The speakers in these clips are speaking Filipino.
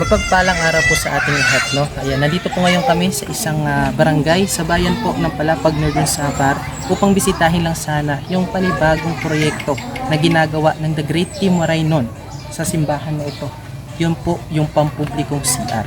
Mapagpalang araw po sa ating lahat, no? Ayan, nandito po ngayon kami sa isang ah, barangay sa bayan po ng Palapag Northern Samar upang bisitahin lang sana yung panibagong proyekto na ginagawa ng The Great Team Marainon sa simbahan na ito. Yun po yung pampublikong CR.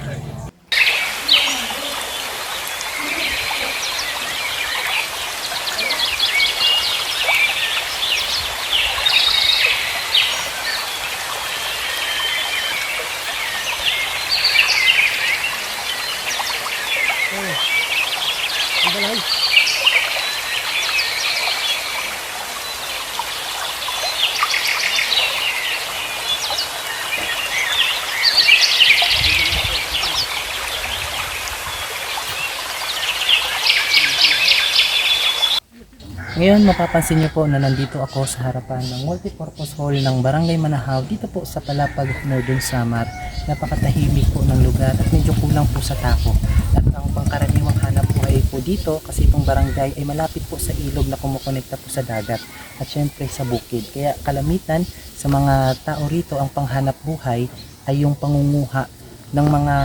Ngayon, mapapansin niyo po na nandito ako sa harapan ng multipurpose hall ng Barangay Manahaw dito po sa Palapag, Northern Samar. Napakatahimik po ng lugar at medyo kulang po sa tao. At ang pangkaraniwang hanap buhay po dito kasi itong barangay ay malapit po sa ilog na kumukonekta po sa dagat at syempre sa bukid. Kaya kalamitan sa mga tao rito ang panghanap buhay ay yung pangunguha ng mga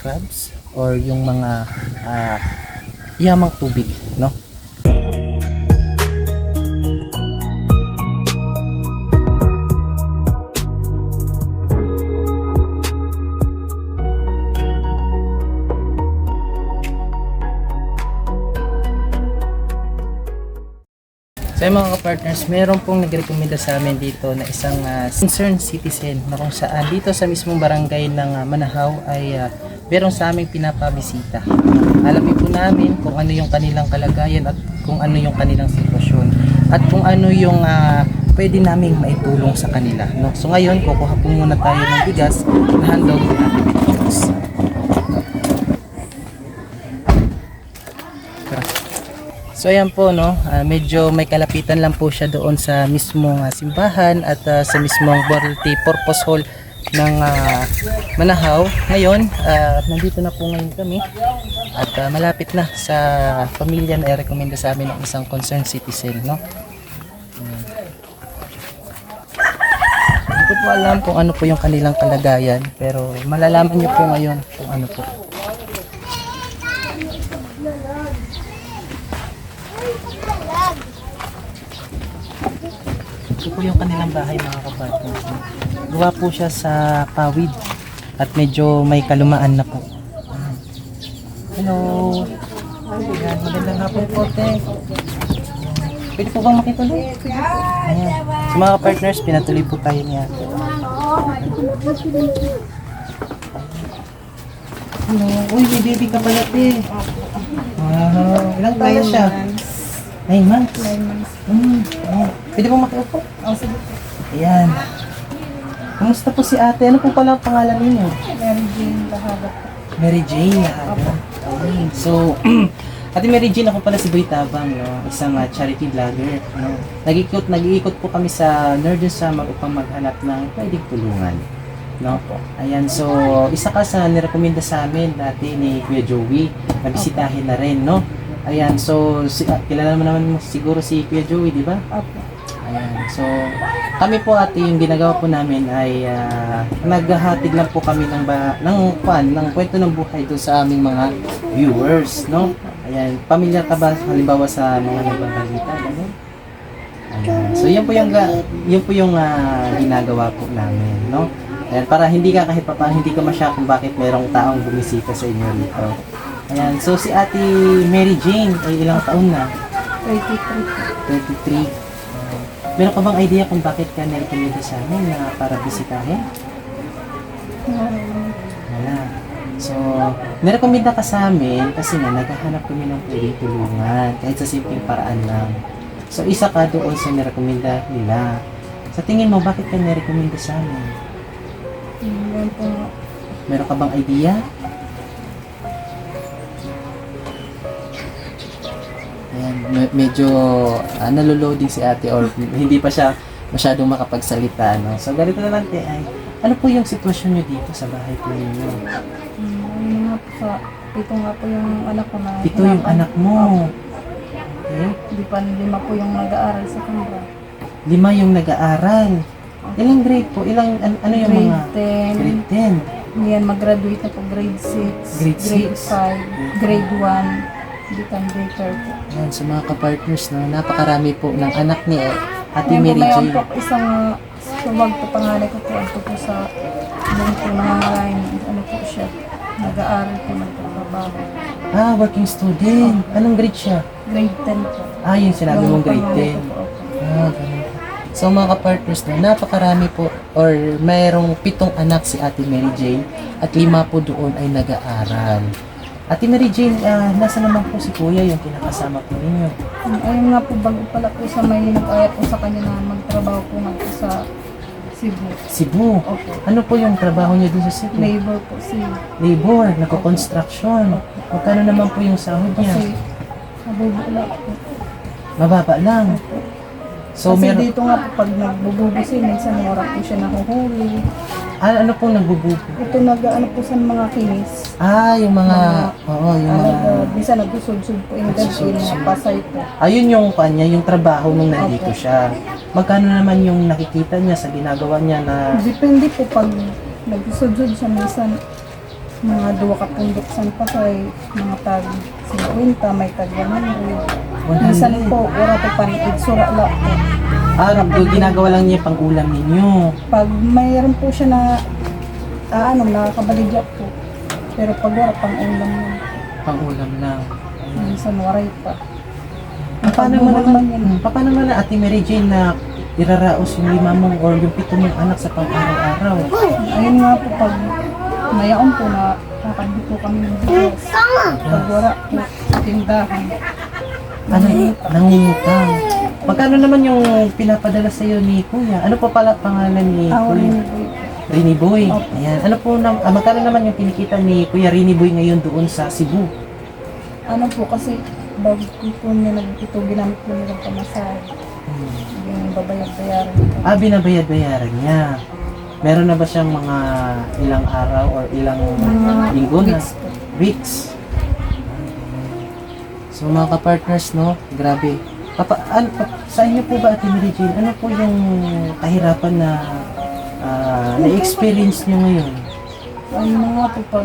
crabs or yung mga ah, yamang tubig, no? So yung mga partners meron pong nagrekomenda sa amin dito na isang ah, concerned citizen na kung saan dito sa mismong barangay ng ah, Manahaw ay ah, meron sa aming pinapabisita. Alamin po namin kung ano yung kanilang kalagayan at kung ano yung kanilang sitwasyon at kung ano yung ah, pwede naming maitulong sa kanila. No? So ngayon, kukuha po muna tayo ng bigas na handog natin bigas. So ayan po no, ah, medyo may kalapitan lang po siya doon sa mismong ah, simbahan at ah, sa mismong multi purpose hall ng ah, Manahaw. Ngayon, ah, nandito na po ngayon kami at ah, malapit na sa pamilya na i-recommenda sa amin ng isang concerned citizen, no? Hindi ko po alam kung ano po yung kanilang kalagayan pero malalaman niyo po ngayon kung ano po. Ito po yung kanilang bahay mga kapartners. Gawa po siya sa pawid at medyo may kalumaan na po. Hello. Ayan, magandang hapon po, te. Pwede po bang makituloy? Ayan. Sa mga partners, pinatuloy po tayo niya. Hello. Uy, may baby ka pala, te. Wow. Ilang taon siya? Nine months. Nine months. Hmm. Oh. Pwede po makiupo? Oh, sige. Ayan. Kamusta po si ate? Ano po pala ang pangalan ninyo? Mary Jane Bahagat. Mary Jane Lahaga. Ayun. So, Ate Mary Jane, ako pala si Boy Tabang, no? isang uh, charity vlogger. No? Nag-ikot, nag-iikot po kami sa Northern Samar upang maghanap ng pwedeng tulungan. No? Ayan, so isa ka sa nirekomenda sa amin dati ni Kuya Joey, nabisitahin na rin, no? Ayan, so si, ah, kilala mo naman siguro si Kuya Joey, di ba? Opo. Ayan. So, kami po ate, yung ginagawa po namin ay ah, naghahatid lang po kami ng ba, ng fan, ng kwento ng buhay doon sa aming mga viewers, no? Ayan, pamilyar ka ba halimbawa sa mga nagbabalita, ganun? Ayan. So, yan po yung yun po yung ah, ginagawa po namin, no? Ayan, para hindi ka kahit pa hindi ka masya kung bakit merong taong bumisita sa inyo dito. Ayan, so si Ate Mary Jane ay ilang taon na? 33 po. 33. Meron ka bang idea kung bakit ka nirekomenda sa amin na para bisitahin? Um, Wala. So, nirekomenda ka sa amin kasi nga naghahanap kami ng pwedeng tulungan kahit sa simpleng paraan lang. So, isa ka doon sa nirekomenda nila. Sa tingin mo, bakit ka nirekomenda sa amin? Yan po. Meron ka bang idea? Ayan, me- medyo uh, naloloading si ate or hindi pa siya masyadong makapagsalita. No? So, ganito na lang, te, ay, ano po yung sitwasyon nyo dito sa bahay po ninyo? Um, ano nga po sa, ito nga po yung anak ko na. Ito yung anak mo. Okay? Di pa lima po yung nag-aaral sa kanila. Lima yung nag-aaral. Ilang grade po? Ilang, an- ano yung mga? Grade 10. Grade 10. yan, mag-graduate na po grade 6, Grade grade six? 5, grade 1, become grade 30. Yan, sa mga kapartners, no, napakarami po ng anak ni eh, Ate Ngayon po, Mary mayroon Jane. po isang suwag po pangalan ko po, ito po sa doon po nangangalain, ano po siya, nag-aaral po, nagtatrabaho. Ah, working student. Anong grade siya? Grade 10 po. Ah, yung sinabi mong grade pangalan 10. ko po, opo. Ah, ganun. So mga kapartners no, napakarami po or mayroong pitong anak si Ate Mary Jane at lima po doon ay nag-aaral. Ate Mary Jane, ah, nasa naman po si Kuya yung kinakasama po ninyo? Ayun nga po, bago pala po sa may nag-aya po sa kanya na magtrabaho po nga po sa Cebu. Cebu. Opo. Ano po yung trabaho niya doon sa Cebu? Labor po si Labor, nagko-construction. Magkano naman po yung sahod niya? kasi nabubula po. Mababa lang. So, kasi meron, dito nga po pag nagbububusi, minsan wala po siya nahuhuli. Ah, ano po nagbububo? Ito nag ano po sa mga kinis. Ah, yung mga, oo, yung mga, Alaga, bisa nagsusud-sud po yung gabi, mga pasay po. ayun yung kanya, yung trabaho nung nandito siya. Magkano naman yung nakikita niya sa ginagawa niya na, Depende po pag nagsusud-sud siya minsan mga duwa ka pundok san pasay, mga tag 50, may tag 100. Minsan po, wala po panitid, sura lang po. Ah, nag- ginagawa lang niya pang ulam ninyo. Pag mayroon po siya na, ah, ano, nakakabaligya po. Pero pag wala, pang ulam lang. Pang ulam lang. Minsan waray pa. Ah, paano mo naman, yan. hmm, paano mo na Ate Mary Jane na iraraos yung lima mong or yung pito mong anak sa pang-araw-araw? Ayun nga po, pag mayaon po na kakabit po kami ng bigas. Pag wala po, tindahan. Ano, nangungutang. Magkano naman yung pinapadala sa iyo ni Kuya? Ano pa pala pangalan ni Ako rin Kuya? po. Rini Boy. Opo. Ayan. Ano po na, ah, magkano naman yung kinikita ni Kuya Rini Boy ngayon doon sa Cebu? Ano po, kasi bago po niya nag ito, ginamit po nilang pamasahe. Hmm. Yung babayag-bayaran nito. Ah, binabayad-bayaran niya. Meron na ba siyang mga ilang araw or ilang Mga linggo na? weeks po. Weeks. So mga ka-partners, no? Grabe. Papa, ano, pa- sa inyo po ba, Ate Mary Jane, ano po yung kahirapan na ah, na-experience nyo ngayon? Ayun na nga po, pag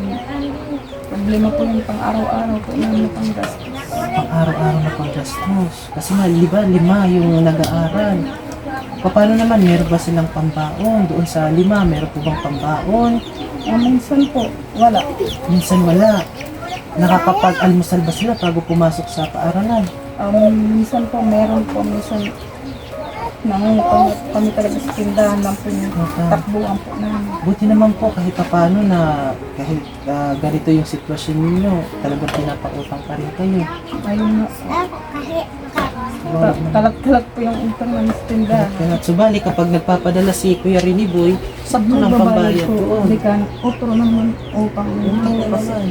problema po yung pang-araw-araw po namin pang gastos. Pang araw-araw na pang-gastos. Kasi nga, liba, lima yung nag-aaral. Pa- Paano naman, meron ba silang pambaon? Doon sa lima, meron po bang pambaon? Ah, minsan po, wala. Minsan wala. Nakakapag-almusal ba sila bago pumasok sa paaralan? Um, minsan po, meron po, minsan nangungutang kami talaga sa tindahan lang po yung Okay. takbuhan po namin. Buti naman po kahit paano na kahit ah, ganito yung sitwasyon ninyo, talagang pinapautang pa rin kayo. Ayun na po. Ta- Talag-talag po yung utang namin sa tindahan. Kaya subali kapag nagpapadala si Kuya Rini Boy, sakto ng pambayad doon. Hindi ka, utro naman upang Utang na naman.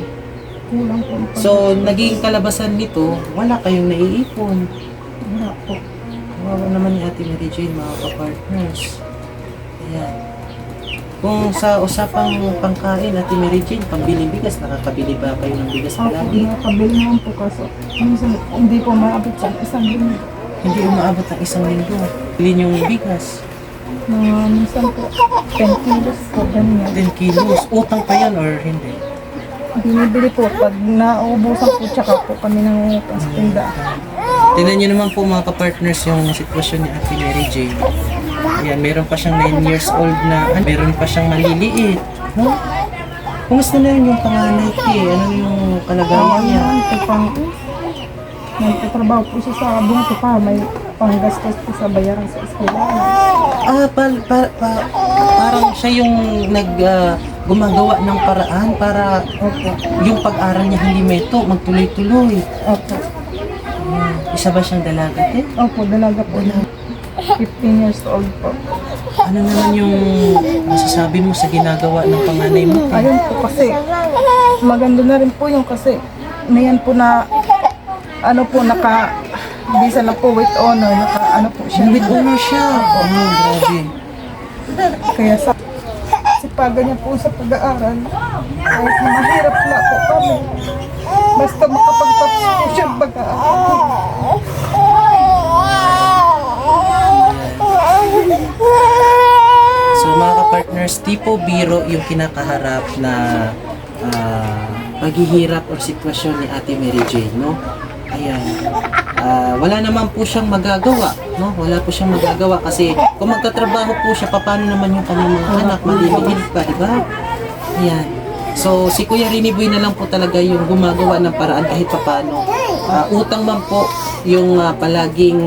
Kulang po. ang So, naging kalabasan nito, wala kayong naiipon. Wala po. Wawa naman ni Ate Mary Jane, mga ka-partners. Ayan. Kung sa usapang pangkain, Ate Mary Jane, pambili bigas, nakakabili ba kayo ng bigas Ako, palagi? nakabili naman po kaso minsan hindi po maabot sa isang linggo. Hindi umaabot ng isang linggo. Bili yung bigas. Mga minsan po 10 kilos po, ganyan. 10 kilos. Utang pa yan or hindi? Binibili po pag nauubusan po tsaka po kami nangungutang sa tindahan. Tingnan nyo naman po mga ka-partners yung sitwasyon ni Ate Mary Jane. Ayan, meron pa siyang 9 years old na, ah, meron pa siyang maliliit. No? Kumusta na yun yung panganay ki? Ano yung kalagayan niya? Ayan, po pang nagtatrabaho po siya sa bunto pa, may panggastos po sa bayaran sa eskwelahan. Ah, pa, pa, pa- parang siya yung nag ah, gumagawa ng paraan para Opo, yung pag-aral niya hindi meto, magtuloy-tuloy. opo. Ayan. Isa ba siyang dalaga din? Opo, dalaga po na 15 years old po. Ano naman yung masasabi mo sa ginagawa ng panganay mo? te? Ayun po kasi, maganda na rin po yung kasi, mayan po na, ano po, naka, bisa na po with honor, naka, ano po siya. With honor siya. Oh, grabe. Kaya sa, sipagan niya po sa pag-aaral, kahit mahirap na po kami, basta makapagtapos po siya pag-aaral. So mga partners, di po biro yung kinakaharap na ah, paghihirap o sitwasyon ni Ate Mary Jane, no? Ayan. Ah, wala naman po siyang magagawa, no? Wala po siyang magagawa kasi kung magtatrabaho po siya, paano naman yung kanyang mga anak, maliliit pa, di ba? Ayan. So, si Kuya Rini Boy na lang po talaga yung gumagawa ng paraan kahit papano. Ah, utang man po yung ah, palaging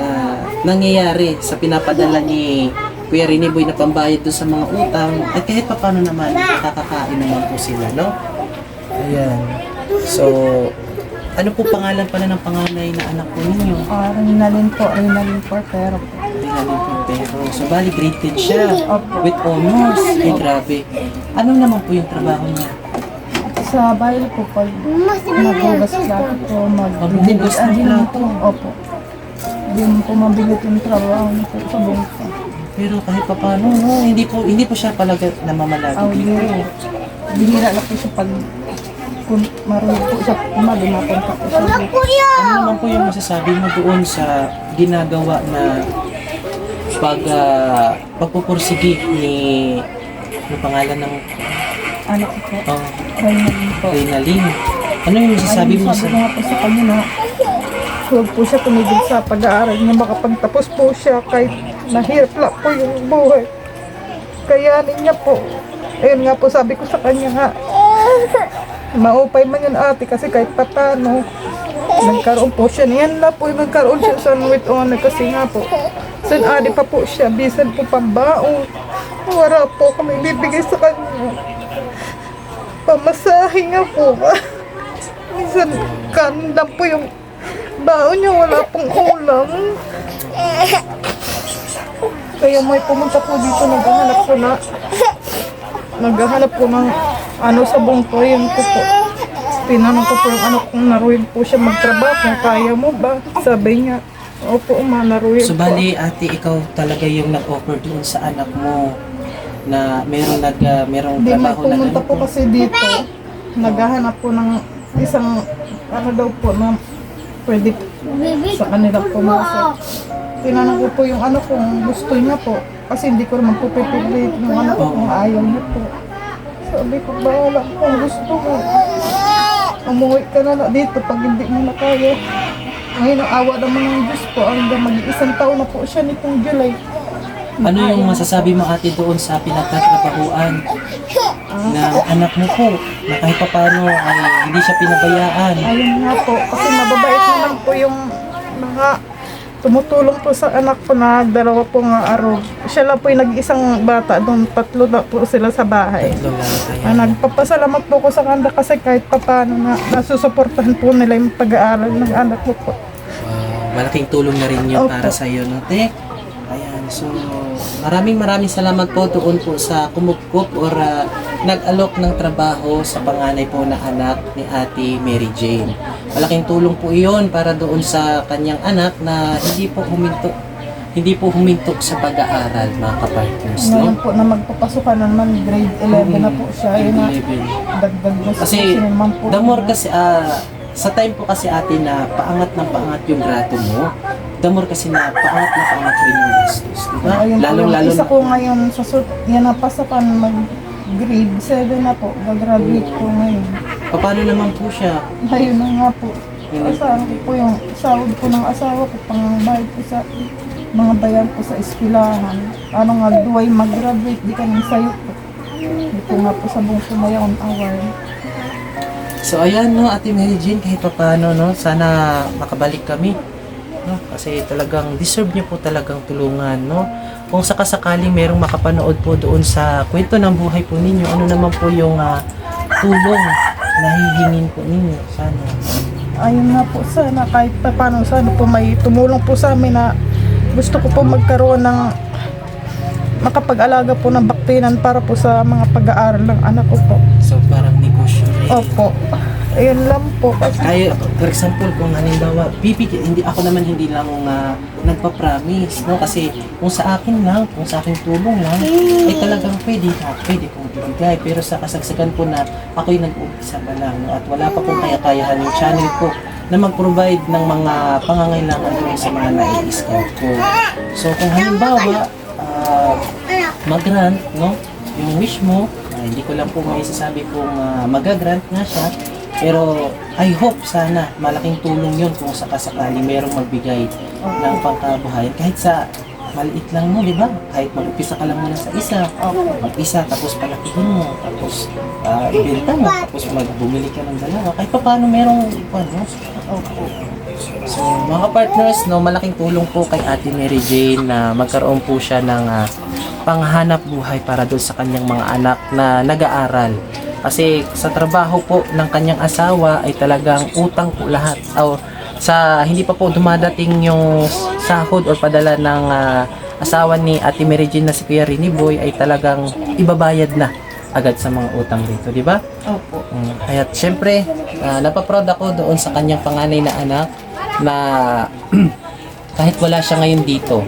ah, nangyayari sa pinapadala ni Kuya Rini Boy na pambayad doon sa mga utang at kahit papano naman nakakakain naman po sila, no? Ayan. So, ano po pangalan pala ng panganay na anak po ninyo? Ah, Rinalin po, Rinalin Portero po. Rinalin Pompero. So, bali grade 10 siya. Opo. With honors. Eh, grabe. Ano naman po yung trabaho niya? Sa bahay po, pag naghugas plato po, magbibigay. Maghuhugas ng Ah, plato? po, Opo. Hindi mo po mabigat yung trabaho niyo po sa bungka. Pero kahit pa paano, no, hindi po hindi po siya palaga namamalagi Aw, dito. bihira. Bihira lang po siya pag kung marunong po siya kumabi, mapunta po siya. Ano naman po yung masasabi mo doon sa ginagawa na pag uh, pagpupursigi ni ano pangalan ng Ano ko po, oh, Rinalin po. Reynalyn? Ano yung masasabi mo sa Sabi nga po sa kanya na huwag po siya tumigil sa pag-aaral niya. Makapagtapos po siya kahit mahirap lang po yung buhay. Kayanin niya po. Ayun nga po sabi ko sa kanya nga, maupay man yun ate kasi kahit patano, nagkaroon po siya. Yan na po nagkaroon siya sa with honor kasi nga po. San adi pa po siya, bisan po pambao. Wala po kami bibigay sa kanya. Pamasahe nga po ba? Minsan, kanin lang po yung baon niya, wala pong ulam. Kaya may pumunta po dito, naghahanap po na, naghahanap po ng ano sa yun ko po. Tinanong ko po yung anak kung naruin po siya magtrabaho, kung kaya mo ba? Sabi niya, opo, ma, naruin So po. bali ate ikaw talaga yung nag-offer doon sa anak mo na merong nag uh, merong Hindi, may trabaho na pumunta po kasi dito. Naghahanap po ng isang, ano daw po, na pwede sa kanila pumasok. Tinanong ko po yung ano kung gusto niya po. Kasi hindi ko naman po pipilit yung ano ko kung ayaw niya po. Sabi ko, bahala kung gusto mo. Umuwi ka na lang dito pag hindi mo na kaya. Ngayon, ang awa naman ng Diyos po. Hanggang mag-isang taon na po siya nitong July. Ano yung masasabi mo ate doon sa pinagtatrabahuan ng anak mo po na kahit pa paano ay hindi siya pinabayaan? Ayun nga po, kasi mababait naman po yung mga tumutulong po sa anak ko na dalawa po nga araw. Siya lang po yung nag-isang bata doon, tatlo na po sila sa bahay. Ah, nagpapasalamat po ko sa kanila kasi kahit papano na nasusuportahan po nila yung pag-aaral ng anak ko po. Wow, malaking tulong na rin yun Opo. para sa iyo, no, te? Ayan, so maraming maraming salamat po doon po sa kumupkup or ah, nag-alok ng trabaho sa panganay po na anak ni Ate Mary Jane. Malaking tulong po iyon para doon sa kanyang anak na hindi po huminto hindi po huminto sa pag-aaral mga kapartners, Ngayon no? po na magpapasukan na naman, grade 11 na po siya. Ayun na, 11. dagdag na Kasi po. the more kasi ah, sa time po kasi atin na paangat ng paangat yung grado mo, the more kasi na paangat na paangat rin yung gastos, di ba? Ayun po, Lalong yung lalo isa ko ngayon sa yan napasakan mag grade 7 na po, gagraduate po ngayon. paano naman po siya? Ayun na nga po. Asawa ko po yung sahod po ng asawa ko, pang bayad po sa mga bayan po sa eskwelahan. Ano nga, duway mag-graduate, di kami sayo po. Dito nga po sa buong sumayaon award. So ayan no, Ate Mary Jane, kahit pa paano no, sana makabalik kami. No? Kasi talagang deserve niyo po talagang tulungan, no? Kung sakasakaling merong makapanood po doon sa kwento ng buhay po ninyo, ano naman po yung ah, tulong na hihingin po ninyo? Sana. Ayun nga po, sana kahit pa paano, sana po may tumulong po sa amin na gusto ko po magkaroon ng makapag-alaga po ng baktinan para po sa mga pag-aaral ng anak ko po. So parang negosyo rin. Opo. Ayun lang po. Kasi Kaya, for example, kung halimbawa, bibigyan, hindi, ako naman hindi lang uh, nagpa-promise, no? Kasi kung sa akin lang, kung sa akin tulong lang, ay talagang pwede na, pwede kong ibigay. Pero sa kasagsagan po na ako'y nag-umpisa pa lang, no? At wala pa pong kaya-kayahan yung channel ko na mag-provide ng mga pangangailangan doon sa mga nai-scout ko. So, kung halimbawa, ah, mag-grant, no? Yung wish mo, ah, hindi ko lang po may sasabi kung uh, mag-grant nga siya. Pero I hope sana malaking tulong yun kung sakasakali merong magbigay ng pangkabuhayan. Kahit sa maliit lang mo, di ba? Kahit mag-upisa ka lang muna sa isa. Mag-isa, tapos palakihin mo. Tapos ah, ibenta mo. Tapos magbumili ka ng dalawa. Kahit pa paano merong ano, So, mga partners, no, malaking tulong po kay Ate Mary Jane na magkaroon po siya ng ah, panghanap buhay para doon sa kanyang mga anak na nag-aaral. Kasi sa trabaho po ng kanyang asawa ay talagang utang po lahat. O sa hindi pa po dumadating yung sahod o padala ng ah, asawa ni Ate Mary Jane na si Kuya Rini Boy ay talagang ibabayad na agad sa mga utang dito, di ba? Opo. Mm, Kaya syempre, uh, napaproud ako doon sa kanyang panganay na anak na kahit wala siya ngayon dito,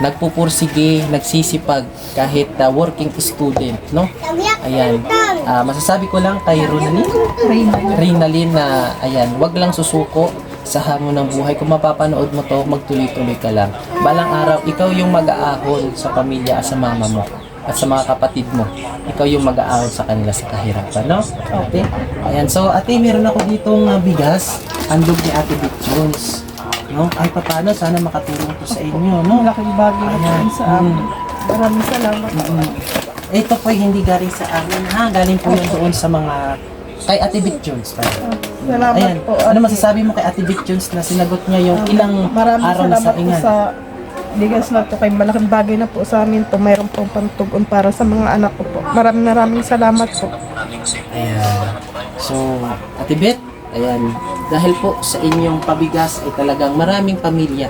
nagpupursige, nagsisipag kahit uh, working student, no? Ayan. Ah, masasabi ko lang kay Ronalyn, Reyna. Rinalyn na ayan, wag lang susuko sa hamon ng buhay. Kung mapapanood mo to, magtuloy-tuloy ka lang. Balang araw, ikaw yung mag-aahon sa pamilya at sa mama mo at sa mga kapatid mo. Ikaw yung mag-aahon sa kanila sa kahirapan, no? Okay? Ayan, so ate, meron ako ditong uh, bigas. Handog ni Ate Vic Jones. No? Ay, paano? Sana makatulong to sa inyo, no? Malaking bagay na po Ayan. sa amin. Maraming salamat. Mm. Ito po hindi galing sa amin, ha? Galing po yun doon sa mga kay Ate Vic Jones. Tayo. Salamat Ayan. po. Ano ate. masasabi mo kay Ate Vic Jones na sinagot niya yung ilang Maraming araw na salamat sa po ingan? sa bigas na to kay malaking bagay na po sa amin to. Mayroon pong pantugon para sa mga anak ko po. Maraming maraming salamat po. Ayan. So, Ate Beth, ayan, dahil po sa inyong pabigas ay talagang maraming pamilya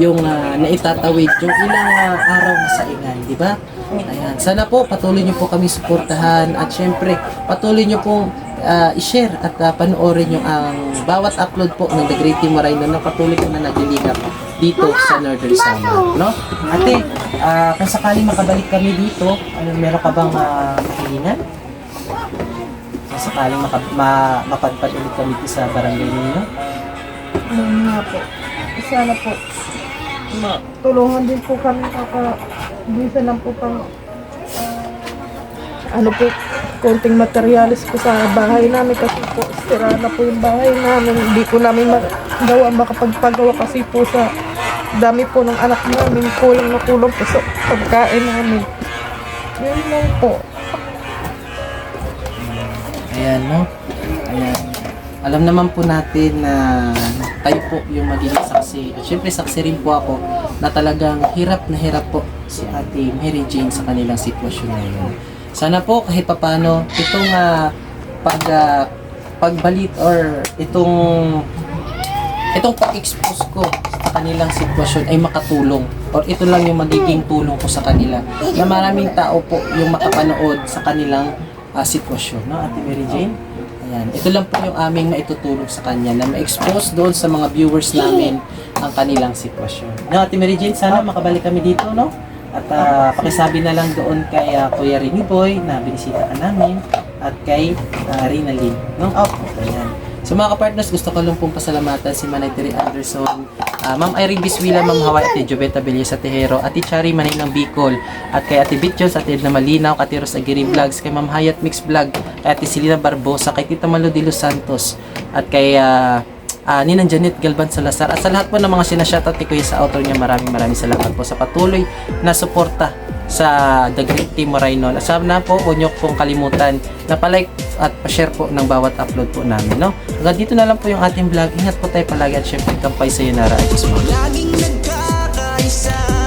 yung ah, naitatawid yung ilang ah, araw na sa ingan, di ba? Ayan. Sana po patuloy niyo po kami suportahan at syempre patuloy niyo pong ah, i-share at ah, panoorin yung ang bawat upload po ng The Great Team Marino na patuloy po na naglilingap dito sa Northern Samar, no? Ate, ah, kung sakaling makabalik kami dito, ano meron ka bang uh, makilingan? Kung sakaling maka, ma, mapadpad ulit kami dito sa barangay ninyo. Ayun nga po. Sana po. Ma, tulungan din po kami kaka bisa lang po pang ano po, konting materialis po sa bahay namin kasi po sira na po yung bahay namin. Hindi po namin magawa makapagpagawa kasi po sa dami po ng anak namin. Kulang na kulang po sa pagkain namin. Yun lang po. Ayan, no? Ayan. Alam naman po natin na tayo po yung magiging saksi. At syempre saksi rin po ako na talagang hirap na hirap po si Ate Mary Jane sa kanilang sitwasyon ngayon. Sana po kahit papano itong ah, pag ah, pagbalit or itong itong pag-expose ko sa kanilang sitwasyon ay makatulong or ito lang yung magiging tulong ko sa kanila na maraming tao po yung makapanood sa kanilang ah, sitwasyon no Ate Mary Jane Ayan. Ito lang po yung aming maitutulong sa kanya na ma-expose doon sa mga viewers namin ang kanilang sitwasyon. No, Ate Mary Jane, sana makabalik kami dito, no? At ah, pakisabi na lang doon kay ah, Kuya Rini Boy na binisita ka namin at kay uh, Rina Lynn, no? Opo. Ayan. So mga kapartners, gusto ko lang pong pasalamatan si Manay Terry Anderson, ah, Ma'am Irene Biswila, Ma'am Hawaii, Ate Joveta Belleza Tejero, Ate Chari Manay ng Bicol, at kay Ate Bitchos, Ate Edna Malinaw, Ate Ros Aguirre Vlogs, kay Ma'am Hayat Mix Vlog, kay Ate Selena Barbosa, kay Tita Malo de Los Santos, at kay ah, ah, Ninang Janet Galban Salazar, at sa lahat po ng mga sinashoutout ni Kuya sa author niya, maraming maraming salamat po sa patuloy na suporta sa The Great Team Moraynon. At sana po, huwag niyo pong kalimutan na palike at pa-share po ng bawat upload po namin. No? Hanggang dito na lang po yung ating vlog. Ingat po tayo palagi at syempre kampay sa iyo na Rajis Laging nagkakaisa At